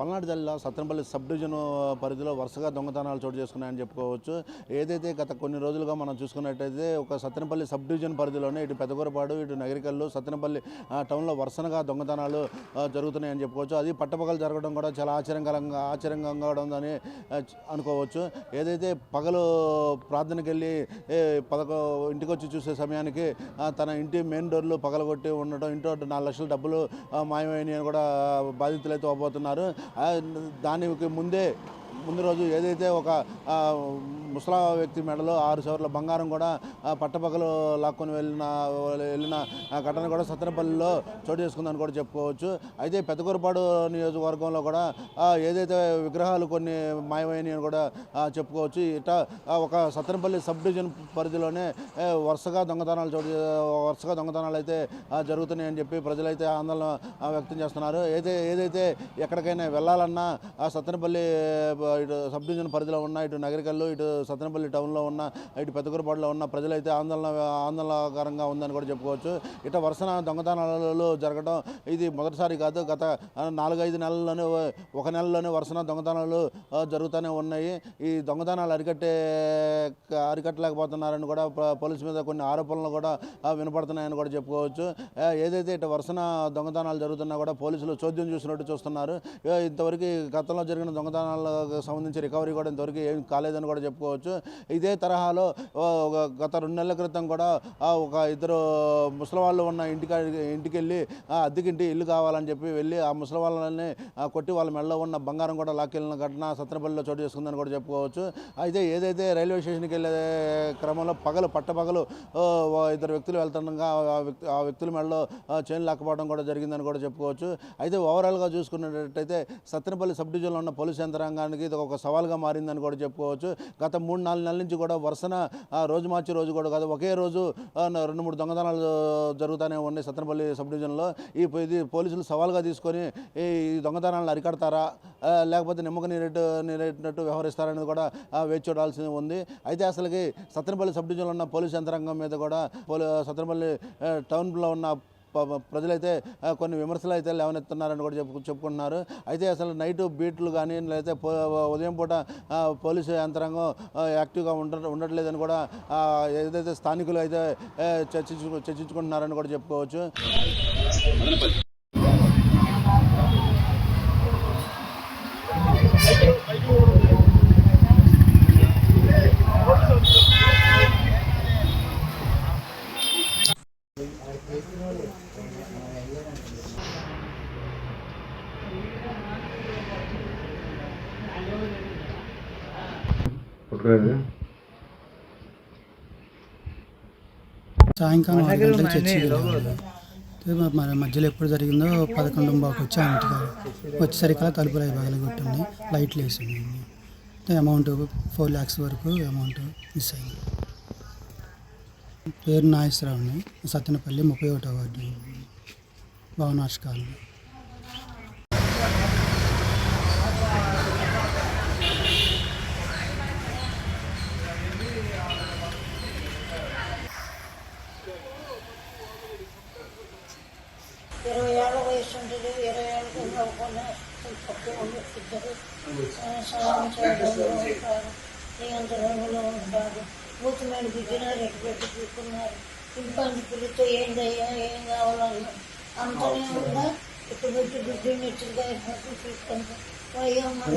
పల్నాడు జిల్లా Satrampalli sub division పరిధిలో వరుసగా దొంగతనాలు చోటు చేసుకున్నాయని చెప్పుకోవచ్చు. ఏదైతే గత కొన్ని రోజులుగా మనం చూసుకున్నట్టయితే ఒక సత్రంపల్లి సబ్ డివిజన్ పరిధిలోనే ఇటు పెదకూరపాడు ఇటు నగరికల్లు సత్రంపల్లి టౌన్లో వరుసగా దొంగతనాలు జరుగుతున్నాయని చెప్పుకోవచ్చు. అది పట్టపగలు జరగడం కూడా చాలా ఆశ్చర్యకరంగా ఆశ్చర్యంగా ఉందని అనుకోవచ్చు. ఏదైతే పగలు ప్రార్థనకి వెళ్ళి పదకొ ఇంటికి వచ్చి చూసే సమయానికి తన ఇంటి మెయిన్ డోర్లు పగలగొట్టి ఉండటం ఇంట్లో నాలుగు లక్షల డబ్బులు మాయమైనవి కూడా బాధితులైతే అవబోతున్నారు. దానికి ముందే ముందు రోజు ఏదైతే ఒక ఆ, ముసలా వ్యక్తి మెడలో ఆరు సవర్ల బంగారం కూడా పట్టపక్కలు లాక్కొని వెళ్ళిన వెళ్ళిన ఘటన కూడా సత్తెనపల్లిలో చోటు చేసుకుందని కూడా చెప్పుకోవచ్చు. అయితే పెద్దకూరపాడు నియోజకవర్గంలో కూడా ఏదైతే విగ్రహాలు కొన్ని మాయమైనవి అని కూడా చెప్పుకోవచ్చు. ఇట ఒక సత్తెనపల్లి సబ్ డివిజన్ పరిధిలోనే వరుసగా దొంగతనాలు చోటు వరుసగా దొంగతనాలు అయితే జరుగుతున్నాయని చెప్పి ప్రజలైతే ఆందోళన వ్యక్తం చేస్తున్నారు. ఏదైతే ఏదైతే ఎక్కడికైనా వెళ్ళాలన్నా ఆ సత్తెనపల్లి ఇటు సబ్ డివిజన్ పరిధిలో ఉన్న ఇటు నగరికల్లు ఇటు సత్తెనపల్లి టౌన్లో ఉన్న ఇటు పెద్దకూరపాడులో ఉన్న ప్రజలైతే ఆందోళన ఆందోళనకరంగా ఉందని కూడా చెప్పుకోవచ్చు. ఇట వరుసన దొంగతనాలు జరగడం ఇది మొదటిసారి కాదు. గత నాలుగైదు నెలల్లోనే ఒక నెలలోనే వరుసన దొంగతనాలు జరుగుతూనే ఉన్నాయి. ఈ దొంగతనాలు అరికట్టే అరికట్టలేకపోతున్నారని కూడా పోలీసు మీద కొన్ని ఆరోపణలు కూడా వినపడుతున్నాయని కూడా చెప్పుకోవచ్చు. ఏదైతే ఇటు వరుసన దొంగతనాలు జరుగుతున్నా కూడా పోలీసులు చోద్యం చూసినట్టు చూస్తున్నారు. ఇంతవరకు గతంలో జరిగిన దొంగతనాలకు సంబంధించి రికవరీ కూడా ఇంతవరకు ఏం కాలేదని కూడా చెప్పుకోవచ్చు ఇదే తరహాలో ఒక గత రెండు నెలల క్రితం కూడా ఒక ఇద్దరు ముసలి వాళ్ళు ఉన్న ఇంటికి ఇంటికి వెళ్ళి అద్దెకింటి ఇల్లు కావాలని చెప్పి వెళ్ళి ఆ ముసలి వాళ్ళని కొట్టి వాళ్ళ మెడలో ఉన్న బంగారం కూడా లాక్కెళ్ళిన ఘటన సత్రపల్లిలో చోటు చేసుకుందని కూడా చెప్పుకోవచ్చు. అయితే ఏదైతే రైల్వే స్టేషన్కి వెళ్ళే క్రమంలో పగలు పట్టపగలు ఇద్దరు వ్యక్తులు వెళ్తుండగా ఆ వ్యక్తుల మెడలో చైన్ లాక్కపోవడం కూడా జరిగిందని కూడా చెప్పుకోవచ్చు. అయితే ఓవరాల్గా చూసుకున్నట్టయితే సత్తెనపల్లి సబ్ డివిజన్లో ఉన్న పోలీస్ యంత్రాంగానికి ఇది ఒక సవాల్గా మారిందని కూడా చెప్పుకోవచ్చు. గత మూడు నాలుగు నెలల నుంచి కూడా వరుసన రోజు మార్చి రోజు కూడా కాదు ఒకే రోజు రెండు మూడు దొంగతనాలు జరుగుతూనే ఉన్నాయి సత్తనపల్లి సబ్ డివిజన్లో. ఈ ఇది పోలీసులు సవాల్గా తీసుకొని ఈ దొంగతనాలను అరికడతారా? లేకపోతే నిమ్మక నీరెట్టు నీరెట్టినట్టు వ్యవహరిస్తారనేది కూడా వేచి చూడాల్సి ఉంది. అయితే అసలుకి సత్తనపల్లి సబ్ డివిజన్లో ఉన్న పోలీసు యంత్రాంగం మీద కూడా పోలీ సత్తనపల్లి టౌన్లో ఉన్న ప్రజలైతే కొన్ని విమర్శలు అయితే లేవనెత్తున్నారని కూడా చెప్పు చెప్పుకుంటున్నారు. అయితే అసలు నైట్ బీట్లు కానీ లేకపోతే పో- ఉదయం పూట పోలీసు యంత్రాంగం యాక్టివ్గా ఉండ ఉండట్లేదని కూడా ఏదైతే స్థానికులు అయితే చర్చించు చర్చించుకుంటున్నారని కూడా చెప్పుకోవచ్చు. పుట్టలేదు సాయంకాలం ఆరు గంటలకు మధ్యలో ఎప్పుడు జరిగిందో పదకొండు బాకు వచ్చి ఆ ఇంటికి వచ్చేసరికి తలుపులు అవి పగలగొట్టింది లైట్లు వేసింది అయితే అమౌంట్ ఫోర్ ల్యాక్స్ వరకు అమౌంట్ మిస్ అయింది. పేరు నాగేశ్వరరావుని సత్తెనపల్లి ముప్పై ఒకటో వార్డు. భవనాష్ కాలనీ. ఇరవై ఏళ్ళ వయసు ఉంటుంది ఇరవై ఏళ్ళకి చదువుకున్న తక్కువ ఉంది ఇద్దరు. ఆ, సహాయం చేయడంలో ఉంటారు. ఎంత రంగులో ఉంటారు. మీద బిడ్డిన రెడ్డి పెట్టి తీసుకున్నారు. ఇంపాంటి పిల్లతో ఏందయ్యా ఏం కావాలన్నా. అంతనే ఉందా ఇటు పెట్టి బిడ్డని ఇట్టు తీసుకుంటాం అయ్యో మన